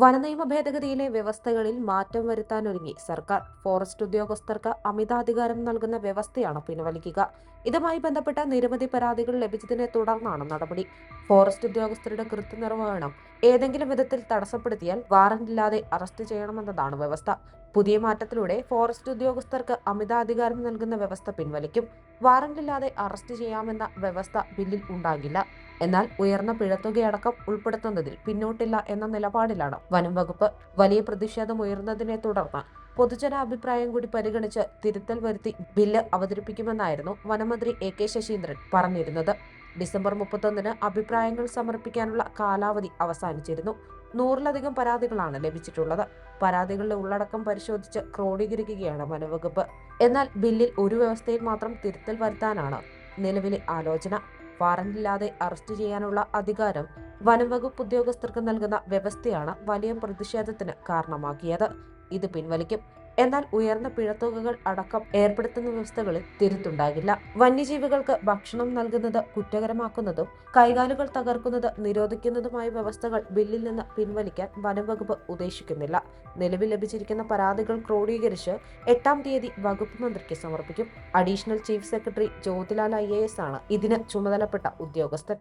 വനനിയമ ഭേദഗതിയിലെ വ്യവസ്ഥകളിൽ മാറ്റം വരുത്താനൊരുങ്ങി. സർക്കാർ ഫോറസ്റ്റ് ഉദ്യോഗസ്ഥർക്ക് അമിതാധികാരം നൽകുന്ന വ്യവസ്ഥയാണ് പിൻവലിക്കുക. ഇതുമായി ബന്ധപ്പെട്ട നിരവധി പരാതികൾ ലഭിച്ചതിനെ തുടർന്നാണ് നടപടി. ഫോറസ്റ്റ് ഉദ്യോഗസ്ഥരുടെ കൃത്യനിർവഹണം ഏതെങ്കിലും വിധത്തിൽ തടസ്സപ്പെടുത്തിയാൽ വാറന്റില്ലാതെ അറസ്റ്റ് ചെയ്യണമെന്നതാണ് വ്യവസ്ഥ. പുതിയ മാറ്റത്തിലൂടെ ഫോറസ്റ്റ് ഉദ്യോഗസ്ഥർക്ക് അമിതാധികാരം നൽകുന്ന വ്യവസ്ഥ പിൻവലിക്കും. വാറന്റ് ഇല്ലാതെ അറസ്റ്റ് ചെയ്യാമെന്ന വ്യവസ്ഥ ബില്ലിൽ ഉണ്ടാകില്ല. എന്നാൽ ഉയർന്ന പിഴത്തുകയടക്കം ഉൾപ്പെടുത്തുന്നതിൽ പിന്നോട്ടില്ല എന്ന നിലപാടിലാണ്. വനം വകുപ്പ് വലിയ പ്രതിഷേധം ഉയർന്നതിനെ തുടർന്ന് പൊതുജന പൊതുജനാഭിപ്രായം കൂടി പരിഗണിച്ച് തിരുത്തൽ വരുത്തി ബില്ല് അവതരിപ്പിക്കുമെന്നായിരുന്നു വനമന്ത്രി എ കെ ശശീന്ദ്രൻ പറഞ്ഞിരുന്നത്. ഡിസംബർ മുപ്പത്തൊന്നിന് അഭിപ്രായങ്ങൾ സമർപ്പിക്കാനുള്ള കാലാവധി അവസാനിച്ചിരുന്നു. നൂറിലധികം പരാതികളാണ് ലഭിച്ചിട്ടുള്ളത്. പരാതികളുടെ ഉള്ളടക്കം പരിശോധിച്ച് ക്രോഡീകരിക്കുകയാണ് വനവകുപ്പ്. എന്നാൽ ബില്ലിൽ ഒരു വ്യവസ്ഥയിൽ മാത്രം തിരുത്തൽ വരുത്താനാണ് നിലവിലെ ആലോചന. വാറന്റില്ലാതെ അറസ്റ്റ് ചെയ്യാനുള്ള അധികാരം വനംവകുപ്പ് ഉദ്യോഗസ്ഥർക്ക് നൽകുന്ന വ്യവസ്ഥയാണ് വലിയ പ്രതിഷേധത്തിന് കാരണമാക്കിയത്. ഇത് പിൻവലിക്കും. എന്നാൽ ഉയർന്ന പിഴത്തുകകൾ അടക്കം ഏർപ്പെടുത്തുന്ന വ്യവസ്ഥകളിൽ തിരുത്തുണ്ടാകില്ല. വന്യജീവികൾക്ക് ഭക്ഷണം നൽകുന്നത് കുറ്റകരമാക്കുന്നതും കൈകാലുകൾ തകർക്കുന്നത് നിരോധിക്കുന്നതുമായ വ്യവസ്ഥകൾ ബില്ലിൽ നിന്ന് പിൻവലിക്കാൻ വനംവകുപ്പ് ഉദ്ദേശിക്കുന്നില്ല. നിലവിൽ ലഭിച്ചിരിക്കുന്ന പരാതികൾ ക്രോഡീകരിച്ച് എട്ടാം തീയതി വകുപ്പ് മന്ത്രിക്ക് സമർപ്പിക്കും. Additional chief secretary Jyothilal I ആണ് ഇതിന് ചുമതലപ്പെട്ട ഉദ്യോഗസ്ഥൻ.